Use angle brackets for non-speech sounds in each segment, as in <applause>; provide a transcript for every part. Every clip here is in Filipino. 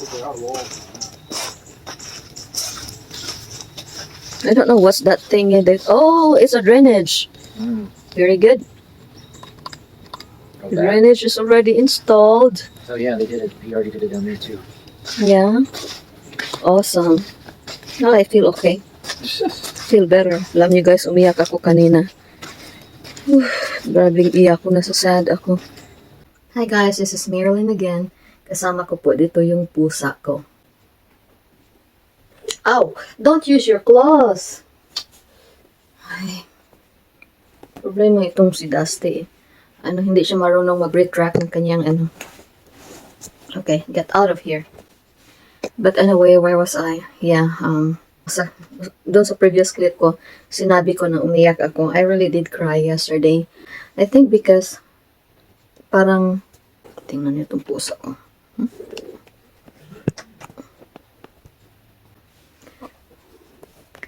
There are walls. I don't know what's that thing in there. Oh, it's a drainage. Mm. Very good. Okay. Drainage is already installed. Oh yeah, they did it. He already did it down there too. Yeah. Awesome. Now I feel okay. <laughs> Feel better. Alam niyo guys, umiyak ako kanina. Grabing iyak ko, nasa sad ako. Hi guys, this is Marilyn again. Kasama ko po dito yung pusa ko. Ow! Don't use your claws! Ay. Problema itong si Dusty. eh. Ano, hindi siya marunong mag-retract ng kanyang ano. Okay, get out of here. But anyway, where was I? Yeah, um, sa, doon sa previous clip ko, sinabi ko na umiyak ako. I really did cry yesterday. I think because parang, tingnan niyo itong puso ko.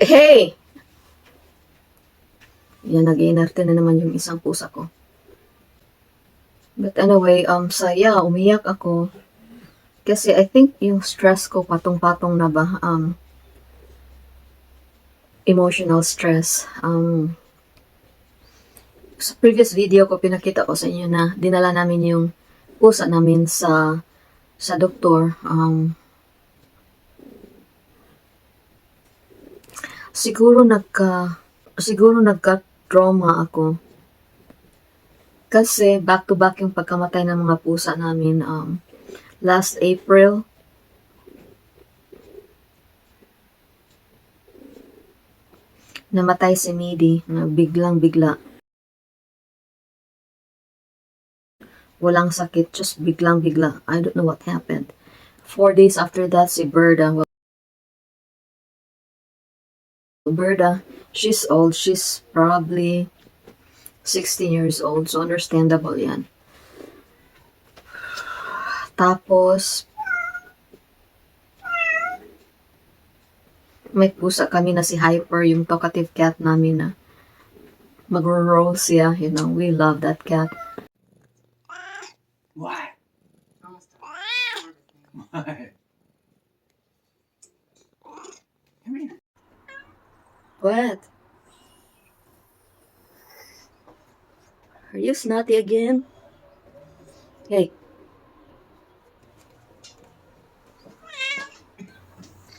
Hey! Yan, nag-iinarte na naman yung isang pusa ko. But anyway, um, saya, umiyak ako. Kasi I think yung stress ko patong-patong na ba, um, emotional stress. Um, sa previous video ko, pinakita ko sa inyo na dinala namin yung pusa namin sa sa doktor. Um, siguro nagka siguro nagka-trauma ako. Kasi back to back yung pagkamatay ng mga pusa namin um, last April. Namatay si Midi na biglang bigla. Walang sakit, just biglang bigla. I don't know what happened. Four days after that, si Berda. Well, Berda, she's old. She's probably 16 years old. So, understandable yan. Tapos, may pusa kami na si Hyper, yung talkative cat namin na mag-roll siya. You know, we love that cat. What? What? Come here. What? Are you snotty again? Hey.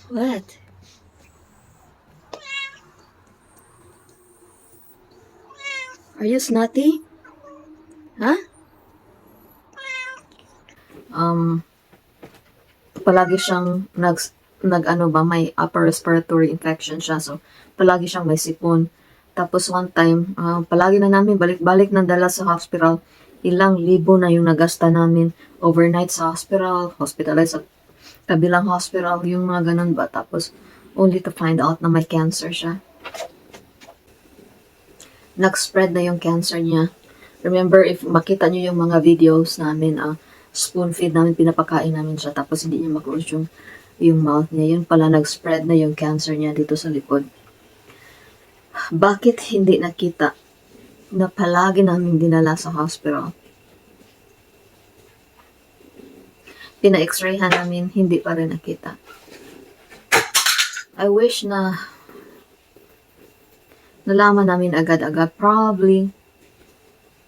What? Are you snotty? Huh? Um, palagi siyang nag, nag ano ba, may upper respiratory infection siya. So, palagi siyang may sipon. Tapos one time, ah, palagi na namin balik-balik na dala sa hospital. Ilang libo na yung nagasta namin overnight sa hospital, hospitalized sa kabilang hospital, yung mga ganun ba. Tapos, only to find out na may cancer siya. Nag-spread na yung cancer niya. Remember, if makita niyo yung mga videos namin, ah, spoon feed namin, pinapakain namin siya, tapos hindi niya mag-close yung, yung mouth niya. Yun pala, nag-spread na yung cancer niya dito sa likod. Bakit hindi nakita na palagi namin dinala sa hospital? Pina-x-rayhan namin, hindi pa rin nakita. I wish na nalaman namin agad-agad. Probably,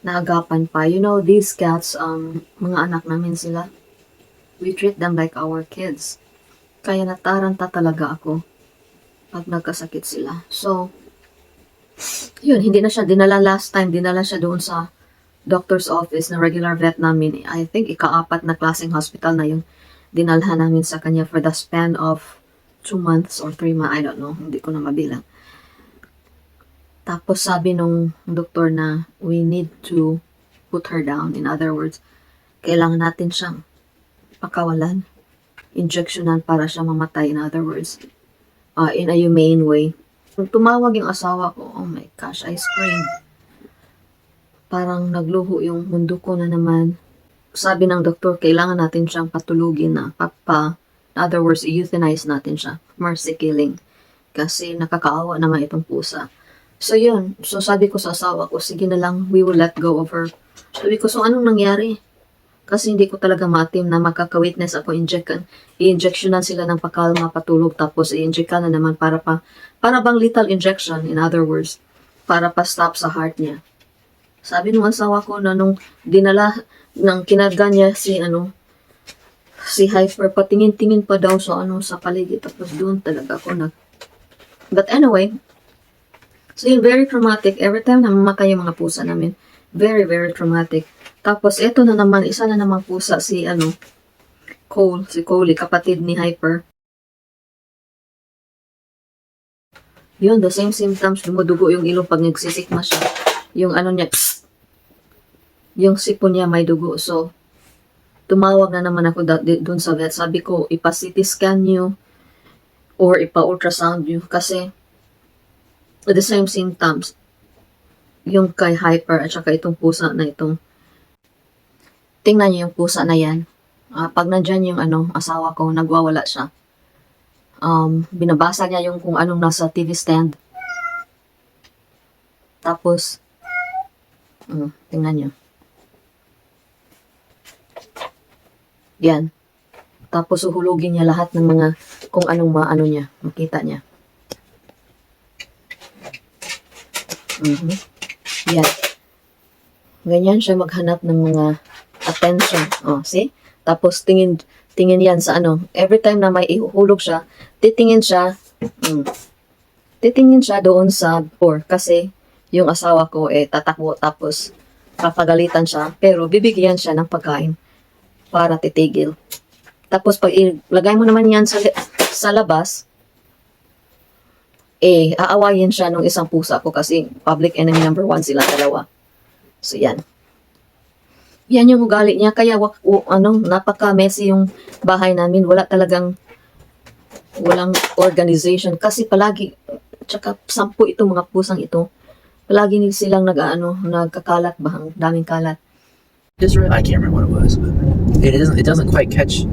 naagapan pa. You know, these cats, um, mga anak namin sila. We treat them like our kids. Kaya nataranta talaga ako pag nagkasakit sila. So, yun, hindi na siya dinala last time. Dinala siya doon sa doctor's office na regular vet namin. I think ikaapat na klaseng hospital na yung dinalhan namin sa kanya for the span of two months or three months. I don't know. Hindi ko na mabilang. Tapos sabi nung doktor na we need to put her down. In other words, kailangan natin siyang pakawalan. Injectionan para siya mamatay. In other words, uh, in a humane way. Nung tumawag yung asawa ko, oh my gosh, I screamed. Parang nagluho yung mundo ko na naman. Sabi ng doktor, kailangan natin siyang patulugin na papa. In other words, euthanize natin siya. Mercy killing. Kasi nakakaawa naman itong pusa. So yun, so sabi ko sa asawa ko, sige na lang, we will let go of her. Sabi ko, so anong nangyari? Kasi hindi ko talaga matim na makaka-witness ako inject i-injectionan sila ng pakalma patulog tapos i-inject na naman para pa para bang lethal injection in other words para pa stop sa heart niya. Sabi nung asawa ko na nung dinala ng kinarga niya si ano si Hyper patingin-tingin pa daw sa ano sa paligid tapos doon talaga ako nag But anyway, so yun, very traumatic. Every time na mamatay yung mga pusa namin, very, very traumatic. Tapos, ito na naman, isa na namang pusa, si, ano, Cole, si Cole, kapatid ni Hyper. Yun, the same symptoms, dumudugo yung ilong pag nagsisikma siya. Yung ano niya, psst, yung sipon niya may dugo. So, tumawag na naman ako dun sa vet. Sabi ko, ipa-CT scan niyo or ipa-ultrasound niyo kasi the same symptoms yung kay hyper at saka itong pusa na itong tingnan niyo yung pusa na yan. Ah, pag nandyan yung ano asawa ko nagwawala siya. Um, binabasa niya yung kung anong nasa TV stand. Tapos mm, tingnan niyo. Yan. Tapos uhulugin niya lahat ng mga kung anong maano niya, makita niya. Mhm. Yan. Ganyan siya maghanap ng mga attention. Oh, see? Tapos tingin tingin yan sa ano. Every time na may ihuhulog siya, titingin siya. Mm, titingin siya doon sa door kasi yung asawa ko eh tatakbo tapos papagalitan siya pero bibigyan siya ng pagkain para titigil. Tapos pag ilagay mo naman yan sa, sa labas, eh, aawayin siya ng isang pusa ko kasi public enemy number one sila dalawa. So, yan. Yan yung ugali niya. Kaya, wak, u- ano, napaka-messy yung bahay namin. Wala talagang, walang organization. Kasi palagi, tsaka sampu itong mga pusang ito. Palagi nila silang nag, ano, nagkakalat ba? Ang daming kalat. Just. I can't remember what it was, but it doesn't. It doesn't quite catch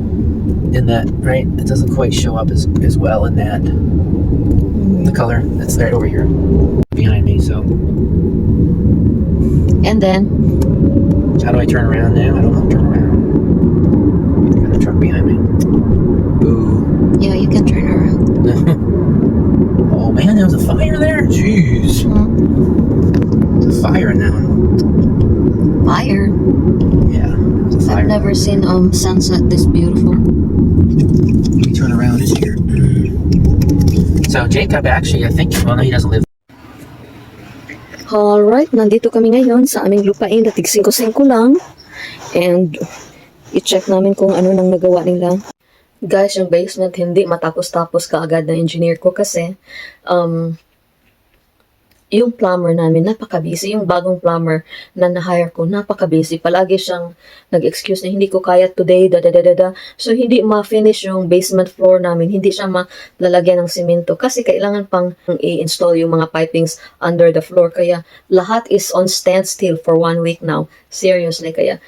in that right. It doesn't quite show up as as well in that the color that's right over here behind me. So And then, how do I turn around now? I don't know. how to Turn around. Got a truck behind me. Boo. yeah, you can turn around. <laughs> oh man, there was a fire there. Jeez, There's a fire in that one. Fire. Yeah, a I've never seen um sunset this beautiful. Let me turn around in here. So Jacob actually, I think, well, no, he doesn't live. Alright, nandito kami ngayon sa aming lupain na tig 5-5 lang. And i-check namin kung ano nang nagawa nila. Guys, yung basement hindi matapos-tapos kaagad ng engineer ko kasi um, yung plumber namin, napaka-busy. Yung bagong plumber na na-hire ko, napaka-busy. Palagi siyang nag-excuse na hindi ko kaya today, da da da da. So, hindi ma-finish yung basement floor namin. Hindi siya malalagyan ng simento kasi kailangan pang i-install yung mga pipings under the floor. Kaya lahat is on standstill for one week now. Seriously, kaya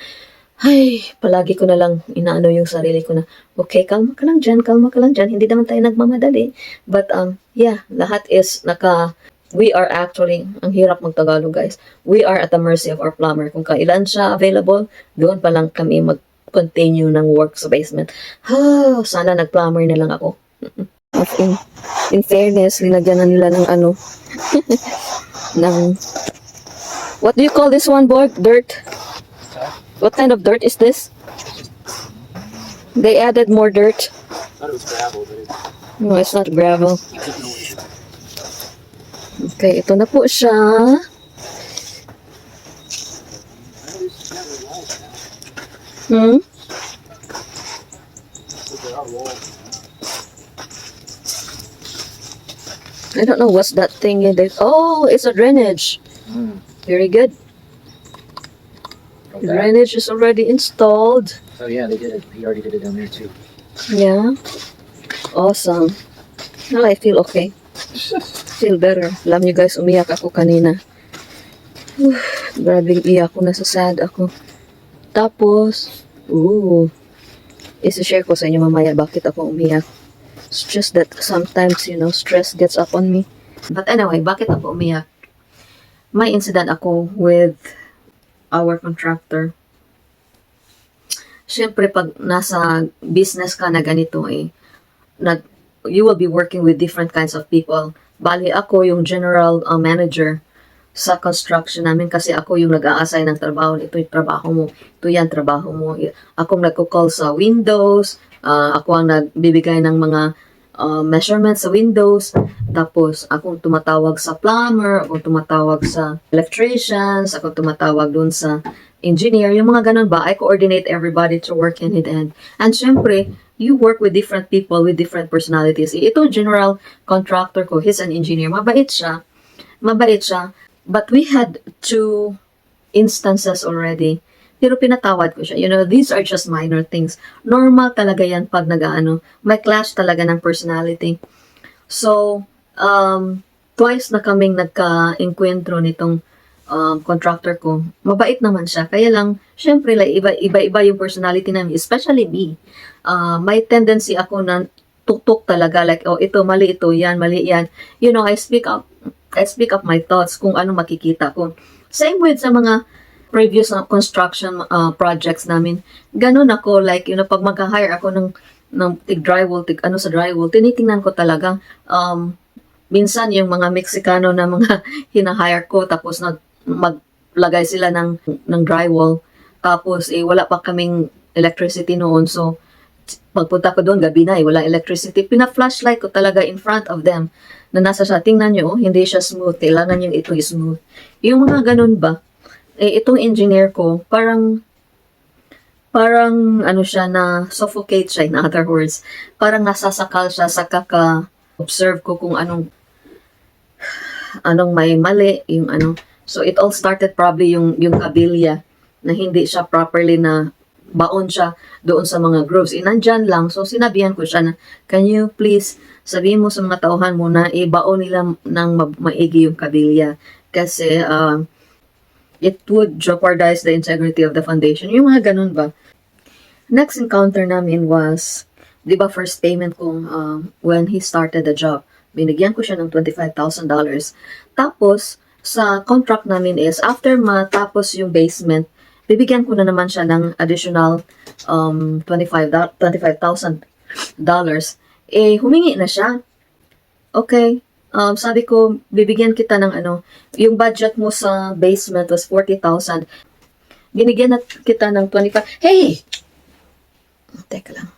ay, palagi ko na lang inaano yung sarili ko na, okay, kalma ka lang dyan, kalma ka lang dyan, hindi naman tayo nagmamadali. But, um, yeah, lahat is naka, we are actually, ang hirap magtagalog guys, we are at the mercy of our plumber. Kung kailan siya available, doon pa lang kami mag-continue ng work sa basement. Ha, sana nag-plumber na lang ako. <laughs> As in, in fairness, linagyan na nila ng ano, <laughs> ng, what do you call this one, Borg? Dirt? What kind of dirt is this? They added more dirt. I thought it was gravel, but it's No, it's not gravel. Okay, ito na po siya. Hmm? I don't know what's that thing in there. Oh, it's a drainage. Very good. Okay. Drainage is already installed. Oh yeah, they did it. He already did it down there too. Yeah. Awesome. Now I feel okay. <laughs> Feel better. Alam niyo guys, umiyak ako kanina. Whew, Grabe iyak ko. Nasa sad ako. Tapos, ooh, isi-share ko sa inyo mamaya bakit ako umiyak. It's just that sometimes, you know, stress gets up on me. But anyway, bakit ako umiyak? May incident ako with our contractor. syempre pag nasa business ka na ganito eh, nag, you will be working with different kinds of people. Bali, ako yung general uh, manager sa construction namin kasi ako yung nag-a-assign ng trabaho. Ito yung trabaho mo. Ito yan, trabaho mo. Akong nagko-call sa windows. ah, ako ang nagbibigay ng mga uh, measurements sa windows. Tapos, akong tumatawag sa plumber, akong tumatawag sa electricians, akong tumatawag dun sa engineer. Yung mga ganun ba, I coordinate everybody to work in hand. And syempre, you work with different people with different personalities. Ito, general contractor ko, he's an engineer. Mabait siya. Mabait siya. But we had two instances already. Pero pinatawad ko siya. You know, these are just minor things. Normal talaga yan pag nag-ano. May clash talaga ng personality. So, um, twice na kaming nagka-enkwentro nitong um, contractor ko. Mabait naman siya. Kaya lang, syempre, like, iba, iba-iba yung personality namin. Especially me. Uh, may tendency ako na tuktok talaga. Like, oh, ito, mali ito, yan, mali yan. You know, I speak up I speak up my thoughts kung ano makikita ko. Same with sa mga previous na construction uh, projects namin. Ganun ako, like, you know, pag mag-hire ako ng, ng tig drywall, tig ano sa drywall, tinitingnan ko talaga, um, minsan yung mga Mexicano na mga <laughs> hinahire ko, tapos nag, maglagay sila ng, ng drywall, tapos eh, wala pa kaming electricity noon, so pagpunta ko doon, gabi na eh, wala electricity. Pina-flashlight ko talaga in front of them na nasa siya. Tingnan nyo, oh, hindi siya smooth. Kailangan yung ito smooth. Yung mga ganun ba, eh, itong engineer ko, parang, parang, ano siya, na suffocate siya, in other words. Parang nasasakal siya sa kaka-observe ko kung anong, <sighs> anong may mali, yung ano. So, it all started probably yung, yung kabilya na hindi siya properly na baon siya doon sa mga grooves. E, nandyan lang. So, sinabihan ko siya na, can you please sabihin mo sa mga tauhan mo na ibaon nila ng ma- maigi yung kabilya. Kasi, uh, it would jeopardize the integrity of the foundation. Yung mga ganun ba? Next encounter namin was, di ba first payment ko uh, when he started the job. Binigyan ko siya ng $25,000. Tapos, sa contract namin is, after matapos yung basement, bibigyan ko na naman siya ng additional um, $25,000. $25, eh, humingi na siya. Okay. Um, sabi ko, bibigyan kita ng ano, yung budget mo sa basement was 40,000. Binigyan na kita ng 25. Hey! Teka lang.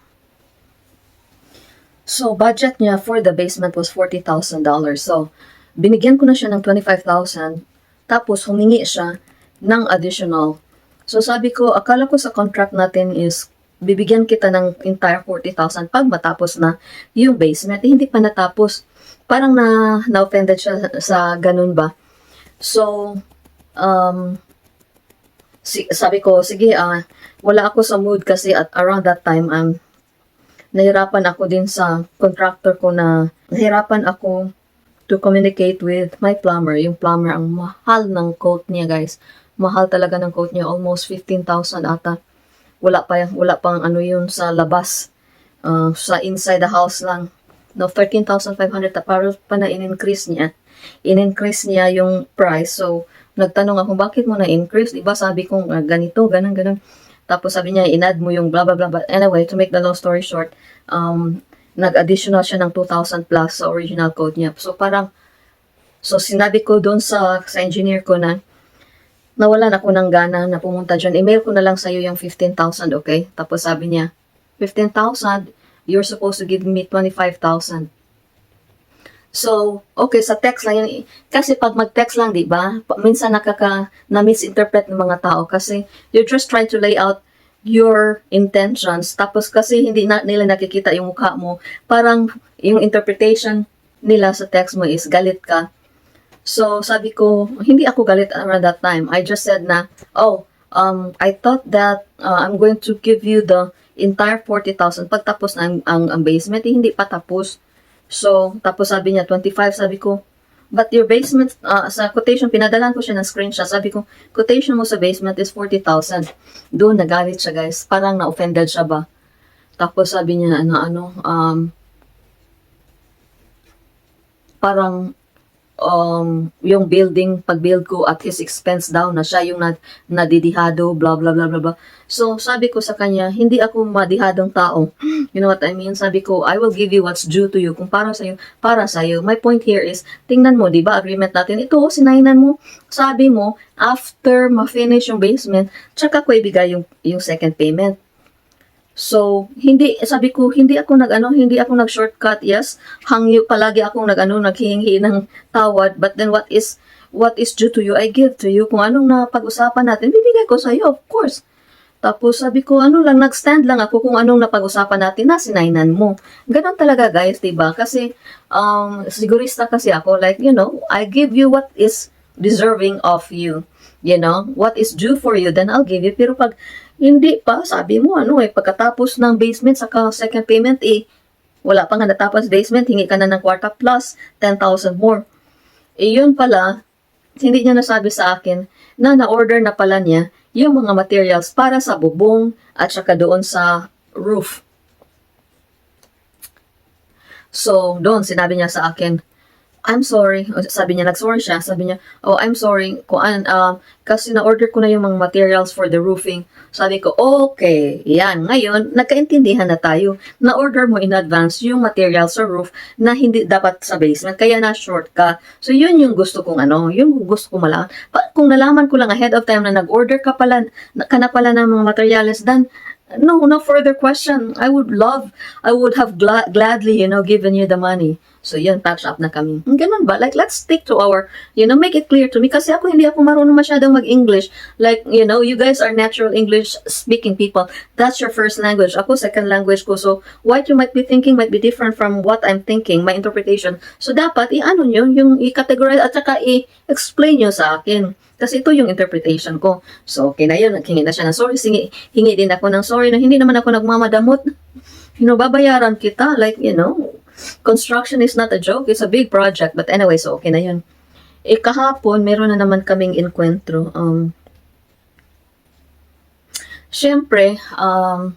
So, budget niya for the basement was $40,000. So, binigyan ko na siya ng 25,000. Tapos, humingi siya ng additional So sabi ko, akala ko sa contract natin is bibigyan kita ng entire 40,000 pag matapos na yung basement. Eh, hindi pa natapos. Parang na na-offended siya sa ganun ba. So, um, si, sabi ko, sige, uh, wala ako sa mood kasi at around that time, um, nahirapan ako din sa contractor ko na nahirapan ako to communicate with my plumber. Yung plumber, ang mahal ng quote niya, guys mahal talaga ng coat niya, almost 15,000 ata. Wala pa, wala pang ano yun sa labas. Uh, sa inside the house lang. No, 13,500 para pa na in-increase niya. In-increase niya yung price. So, nagtanong ako, bakit mo na-increase? Diba sabi ko, uh, ganito, ganun, ganun. Tapos sabi niya, inad mo yung blah, blah, blah. But anyway, to make the long story short, um, nag-additional siya ng 2,000 plus sa original code niya. So, parang, so sinabi ko doon sa, sa engineer ko na, nawalan ako ng gana na pumunta dyan. Email ko na lang sa'yo yung 15,000, okay? Tapos sabi niya, 15,000, you're supposed to give me 25,000. So, okay, sa text lang yun. Kasi pag mag-text lang, di ba? Minsan nakaka, na-misinterpret ng mga tao kasi you're just trying to lay out your intentions. Tapos kasi hindi na nila nakikita yung mukha mo. Parang yung interpretation nila sa text mo is galit ka. So, sabi ko, hindi ako galit around that time. I just said na, oh, um, I thought that uh, I'm going to give you the entire 40,000 pagtapos ang, ang, ang basement. Eh, hindi pa tapos. So, tapos sabi niya, 25. Sabi ko, but your basement, uh, sa quotation, pinadalan ko siya ng screenshot. Sabi ko, quotation mo sa basement is 40,000. Doon, nagalit siya, guys. Parang na-offended siya ba? Tapos sabi niya, ano, ano, um, parang um, yung building, pag-build ko at his expense daw na siya yung nad, nadidihado, blah, blah, blah, blah, blah. So, sabi ko sa kanya, hindi ako madihadong tao. <gasps> You know what I mean? Sabi ko, I will give you what's due to you. Kung para sa'yo, para sa'yo. My point here is, tingnan mo, di ba, agreement natin, ito, sinainan mo, sabi mo, after ma-finish yung basement, tsaka ko ibigay yung, yung second payment. So, hindi, sabi ko, hindi ako nag, ano, hindi ako nag-shortcut, yes. Hangyo, palagi akong nag, ano, naghihingi ng tawad. But then what is, what is due to you, I give to you. Kung anong napag-usapan natin, bibigay ko sa iyo, of course. Tapos sabi ko, ano lang, nag-stand lang ako kung anong napag-usapan natin na sinainan mo. Ganon talaga guys, 'di ba? Kasi, um, sigurista kasi ako, like, you know, I give you what is deserving of you. You know, what is due for you, then I'll give you. Pero pag hindi pa, sabi mo, ano eh, pagkatapos ng basement, saka second payment, eh, wala pa nga natapos basement, hingi ka na ng kwarta plus 10,000 more. Eh, yun pala, hindi niya nasabi sa akin na na-order na pala niya yung mga materials para sa bubong at saka doon sa roof. So, doon, sinabi niya sa akin, I'm sorry. O, Sabi niya, nag-sorry siya. Sabi niya, oh, I'm sorry. Kung, an- um, kasi na-order ko na yung mga materials for the roofing. Sabi ko, okay, yan. Ngayon, nagkaintindihan na tayo. Na-order mo in advance yung materials sa roof na hindi dapat sa basement. Kaya na-short ka. So, yun yung gusto kong ano, yung gusto kong malaman. Pa, kung nalaman ko lang ahead of time na nag-order ka pala, na- ka na pala ng mga materials, then, no, no further question. I would love, I would have gla- gladly, you know, given you the money. So, yun, patch up na kami. Ganun ba? Like, let's stick to our, you know, make it clear to me. Kasi ako, hindi ako marunong masyadong mag-English. Like, you know, you guys are natural English speaking people. That's your first language. Ako, second language ko. So, what you might be thinking might be different from what I'm thinking, my interpretation. So, dapat, i-ano nyo, yung i-categorize at saka i-explain nyo sa akin. Kasi ito yung interpretation ko. So, okay na yun. Naghingi na siya ng sorry. Hingi, hingi din ako ng sorry na hindi naman ako nagmamadamot. You know, babayaran kita. Like, you know, construction is not a joke. It's a big project. But anyway, so okay na yun. Eh, kahapon, meron na naman kaming enkwentro. Um, Siyempre, um,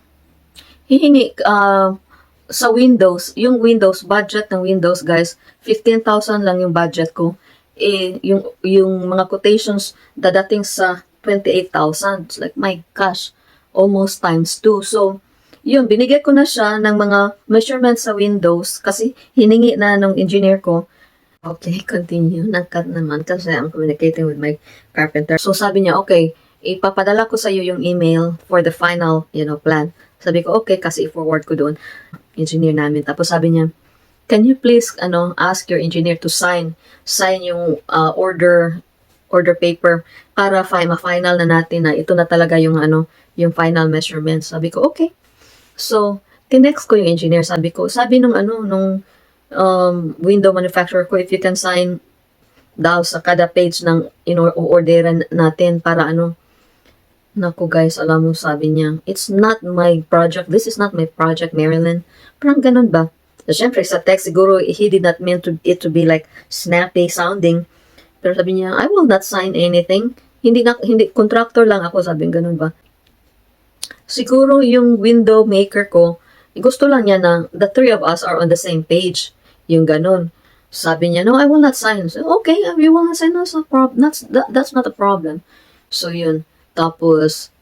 hihingi, uh, sa Windows, yung Windows, budget ng Windows, guys, 15,000 lang yung budget ko. Eh, yung, yung mga quotations dadating sa 28,000. It's like, my gosh, almost times two. So, yun, binigay ko na siya ng mga measurements sa Windows kasi hiningi na nung engineer ko. Okay, continue. Nag-cut naman kasi I'm communicating with my carpenter. So, sabi niya, okay, ipapadala ko sa iyo yung email for the final, you know, plan. Sabi ko, okay, kasi i-forward ko doon. Engineer namin. Tapos sabi niya, can you please, ano, ask your engineer to sign, sign yung uh, order, order paper para fi ma-final na natin na ito na talaga yung, ano, yung final measurement. Sabi ko, okay. So, tinext ko yung engineer. Sabi ko, sabi nung, ano, nung um, window manufacturer ko, if you can sign daw sa kada page ng in-orderan natin para ano, Naku guys, alam mo sabi niya, it's not my project, this is not my project, Marilyn. Parang ganun ba? So, Siyempre, sa text, siguro, he did not mean to, it to be like snappy sounding. Pero sabi niya, I will not sign anything. Hindi na, hindi, contractor lang ako, sabi ganun ba? Siguro, yung window maker ko, gusto lang niya na the three of us are on the same page. Yung ganun. Sabi niya, no, I will not sign. So, okay, you will not sign, that's, a prob- that's, that, that's not a problem. So, yun. Tapos,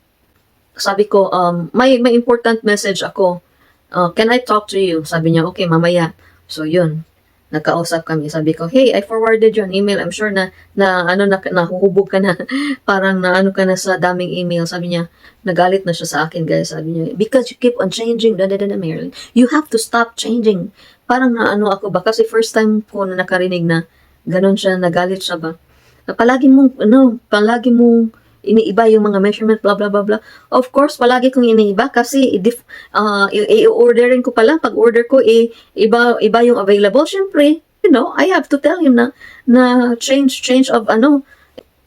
sabi ko, um, may, may important message ako. Uh, can I talk to you? Sabi niya, okay, mamaya. So, yun. Nagkausap kami. Sabi ko, hey, I forwarded you email. I'm sure na, na ano, na, nahuhubog ka na. <laughs> Parang na ano ka na sa daming email. Sabi niya, nagalit na siya sa akin, guys. Sabi niya, because you keep on changing, da da da da, Marilyn. You have to stop changing. Parang na ano ako ba? Kasi first time ko na nakarinig na ganun siya, nagalit siya ba? Na palagi mong, ano, palagi mong iniiba yung mga measurement, blah, blah, blah, blah. Of course, palagi kong iniiba kasi i-dif- uh, i-orderin ko pala. Pag order ko, i- iba, iba yung available. Siyempre, you know, I have to tell him na, na change, change of ano.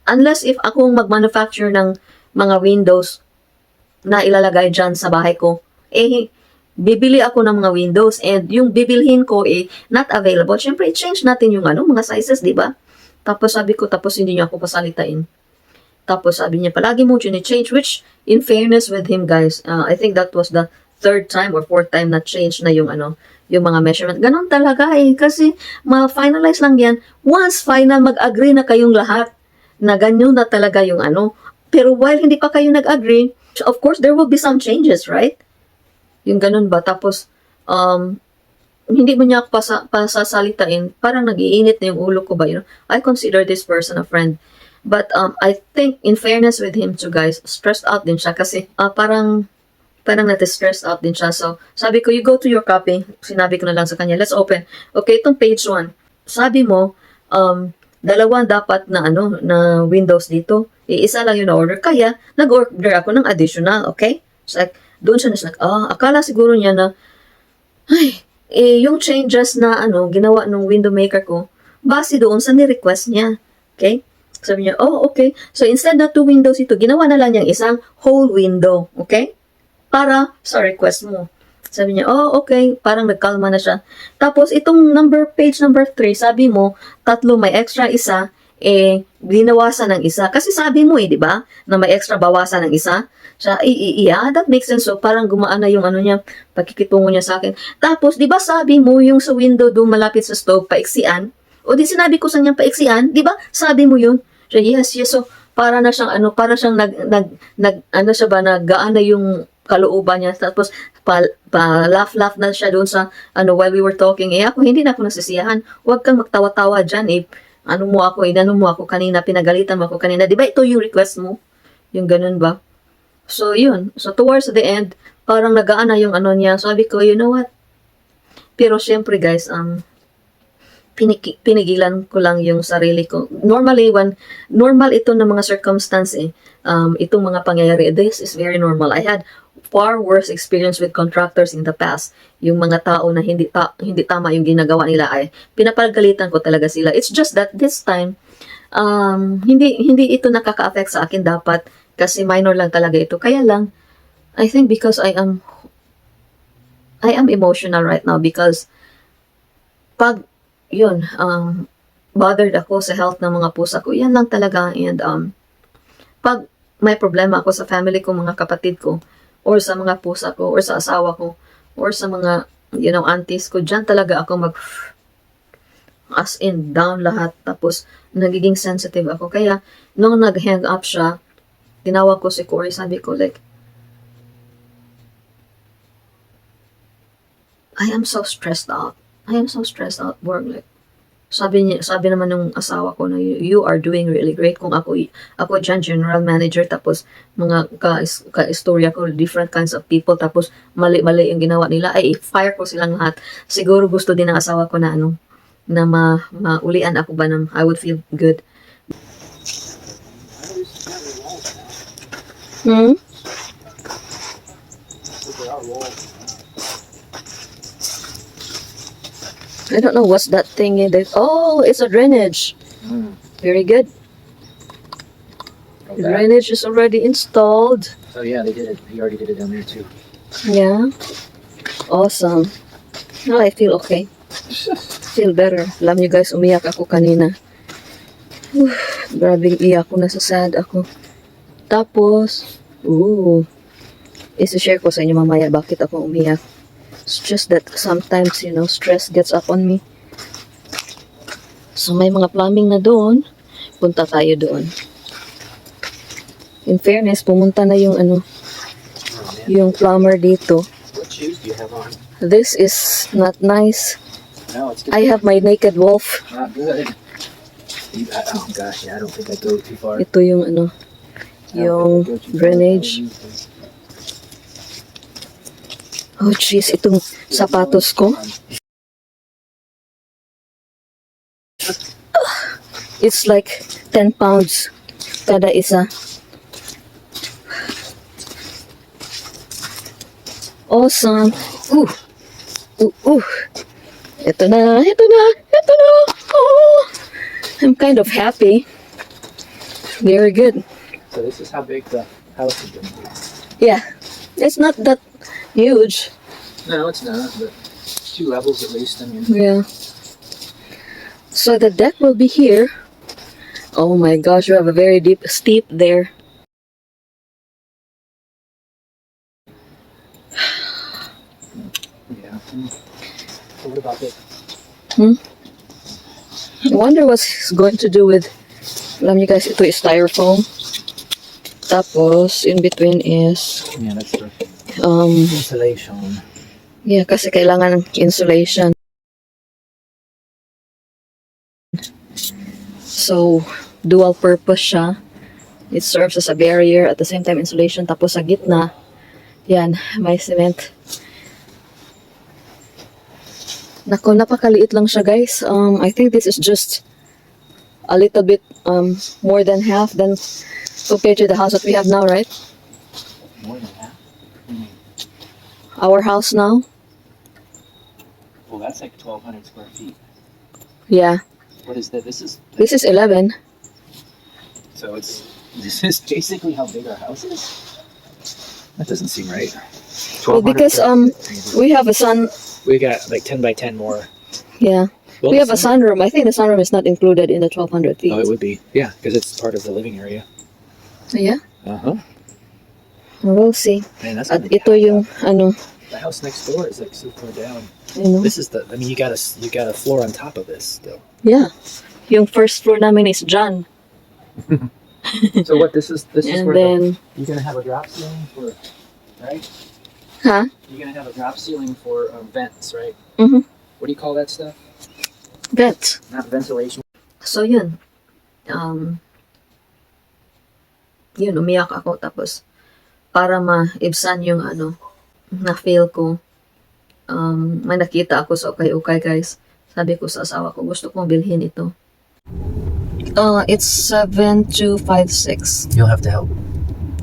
Unless if akong mag-manufacture ng mga windows na ilalagay dyan sa bahay ko, eh, bibili ako ng mga windows and yung bibilhin ko eh, not available. Siyempre, i-change natin yung ano, mga sizes, di ba? Tapos sabi ko, tapos hindi niyo ako pasalitain. Tapos sabi niya, palagi mo change which in fairness with him guys, uh, I think that was the third time or fourth time na change na yung ano, yung mga measurement. Ganon talaga eh. Kasi ma-finalize lang yan. Once final, mag-agree na kayong lahat na ganyan na talaga yung ano. Pero while hindi pa kayo nag-agree, of course, there will be some changes, right? Yung ganun ba? Tapos, um, hindi mo niya pasa, pasasalitain, parang nag-iinit na yung ulo ko ba, you know? I consider this person a friend. But um, I think, in fairness with him too, guys, stressed out din siya kasi ah, parang parang nati-stressed out din siya. So, sabi ko, you go to your copy. Sinabi ko na lang sa kanya, let's open. Okay, itong page 1. Sabi mo, um, dalawa dapat na ano, na windows dito. Iisa lang yung na-order. Kaya, nag-order ako ng additional, okay? So, like, doon siya na ah, akala siguro niya na, ay, eh, yung changes na ano, ginawa ng window maker ko, base doon sa ni-request niya. Okay? Sabi niya, oh, okay. So, instead na two windows ito, ginawa na lang niyang isang whole window. Okay? Para sa request mo. Sabi niya, oh, okay. Parang nagkalma na siya. Tapos, itong number, page number 3, sabi mo, tatlo may extra isa, eh, binawasan ng isa. Kasi sabi mo eh, di ba? Na may extra bawasan ng isa. Siya, i, i, yeah, that makes sense. So, parang gumaan na yung ano niya, pagkikitungo niya sa akin. Tapos, di ba sabi mo, yung sa window doon malapit sa stove, paiksian? O di sinabi ko sa niyang paiksian, di ba? Sabi mo yun. Siya, yes, yes. So, para na siyang ano, para siyang nag, nag, nag ano siya ba, naggaan na yung kalooban niya. Tapos, pa, pa laugh, laugh na siya doon sa, ano, while we were talking. Eh, ako, hindi na ako nasisiyahan. Huwag kang magtawa-tawa dyan, eh. Ano mo ako, inano mo ako kanina, pinagalitan mo ako kanina. Di ba ito yung request mo? Yung ganun ba? So, yun. So, towards the end, parang nagaan na yung ano niya. Sabi ko, you know what? Pero, syempre, guys, um, piniki- pinigilan ko lang yung sarili ko. Normally, when, normal ito ng mga circumstance eh. Um, itong mga pangyayari, this is very normal. I had far worse experience with contractors in the past. Yung mga tao na hindi ta- hindi tama yung ginagawa nila ay pinapagalitan ko talaga sila. It's just that this time um hindi hindi ito nakaka-affect sa akin dapat kasi minor lang talaga ito. Kaya lang I think because I am I am emotional right now because pag yun um bothered ako sa health ng mga pusa ko. Yan lang talaga and um pag may problema ako sa family ko, mga kapatid ko, or sa mga pusa ko, or sa asawa ko, or sa mga, you know, aunties ko, dyan talaga ako mag as in down lahat. Tapos nagiging sensitive ako. Kaya nung nag-hang up siya tinawag ko si Corey. Sabi ko like I am so stressed out I am so stressed out work like sabi niya sabi naman ng asawa ko na you, are doing really great. Kung ako ako dyan general manager tapos mga ka, ka istorya ko different kinds of people tapos mali-mali yung ginawa nila. Ay fire ko silang lahat. Siguro gusto din ng asawa ko na ano na ma maulian ako ba ng I would feel good. Hmm? I don't know what's that thing in there. Oh, it's a drainage. Mm. Very good. The drainage is already installed. So yeah, they did it. He already did it down there too. Yeah. Awesome. Now I feel okay. <laughs> Feel better. Alam niyo guys, umiyak ako kanina. Whew, grabing iyak ko. Nasa sad ako. Tapos, ooh, isi-share ko sa inyo mamaya bakit ako umiyak. It's just that sometimes, you know, stress gets up on me. So may mga plumbing na doon. Punta tayo doon. In fairness, pumunta na yung ano, yung plumber dito. This is not nice. No. I have my naked wolf. Not good. Oh gosh, yeah, I don't think I go too far. Ito yung ano, yung drainage. Oh jeez, itong sapatos ko. It's like 10 pounds kada isa. Awesome. Ooh. Ooh, ooh. Ito na, ito na, ito na. Oh, I'm kind of happy. Very good. So this is how big the house is going to be. Yeah, it's not that huge. No, it's not, but two levels at least. I mean, Yeah. So the deck will be here. Oh my gosh, we have a very deep steep there. So what about it? Hmm? I wonder what's it's going to do with, alam niyo guys, ito is styrofoam. Tapos, in between is, Yeah, that's the um, insulation. yeah, kasi kailangan ng insulation. So, dual purpose siya. It serves as a barrier, at the same time insulation. Tapos sa gitna, yan, may cement. Nako, napakaliit lang siya guys. Um, I think this is just a little bit um, more than half than compared to the house that we have now, right? More than that. Our house now. Well, that's like 1,200 square feet. Yeah, What is that? This is this is 11. so it's this is basically how big our house is. That doesn't seem right. Well, because um, we have a sun. we got like 10 by 10 more. Yeah, Well, we have a this- sunroom. I think the sunroom is not included in the 1200 feet. Oh, it would be. Yeah, because it's part of the living area. Yeah, Uh huh. We'll see. Man, that's At ito yung ano, the house next door is like super down. you know. This is the. I mean, you got a you got a floor on top of this still. Yeah. Yung first floor namin is John. <laughs> so what? This is this is And where then, the, you're gonna have a drop ceiling for, right? huh? You're gonna have a drop ceiling for um, vents, right? Mhm. What do you call that stuff? Vent. Not ventilation. So, yun. Um, yun, umiyak ako. Tapos, para ma-ibsan yung ano, na-feel ko. Um, may nakita ako sa okay-okay, guys. Sabi ko sa asawa ko, gusto kong bilhin ito. Uh, it's 7256. You'll have to help.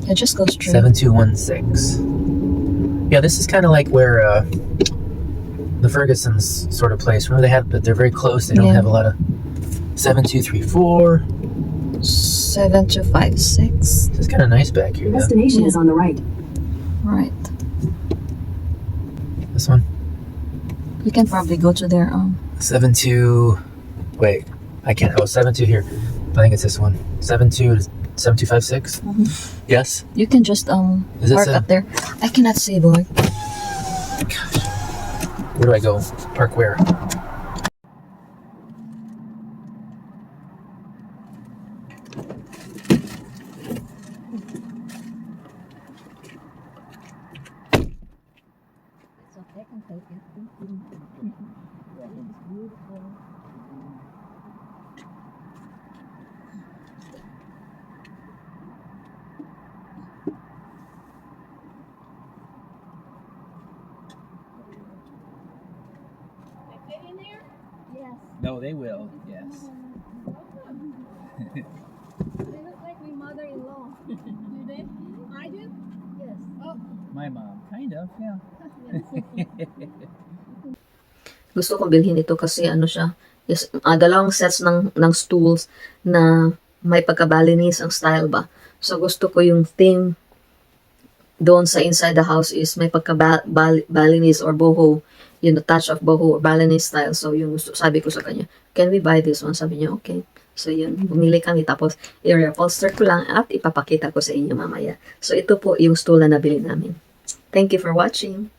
Yeah, just go straight. Seven two one six. Yeah, this is kind of like where uh, the Fergusons sort of place. Where they have, but they're very close. They don't Yeah. have a lot of seven two three four. 7256. It's kind of nice back here. Though. Destination is on the right. Right. This one You can probably go to their um seven two. Wait, I can't. Oh, seven two here. I think it's this one. Seven two seven two five six. Mhm. Yes. you can just um Is this park a- up there. I cannot see boy. Gosh. Where do I go? Park where? Yes. They look like my mother-in-law. do they? I do? Yes. Oh, My mom, kind of. Yeah. <laughs> Gusto ko bilhin ito kasi ano siya, is ah, dalawang sets ng ng stools na may pagka-Balinese ang style ba. So gusto ko yung theme doon sa inside the house is may pagka-Balinese or boho, you know, touch of boho Balinese style. So yung gusto, sabi ko sa kanya, can we buy this one? Sabi niya, okay. So yun, bumili kami tapos i-reupholster ko lang at ipapakita ko sa inyo mamaya. So ito po yung stool na nabili namin. Thank you for watching.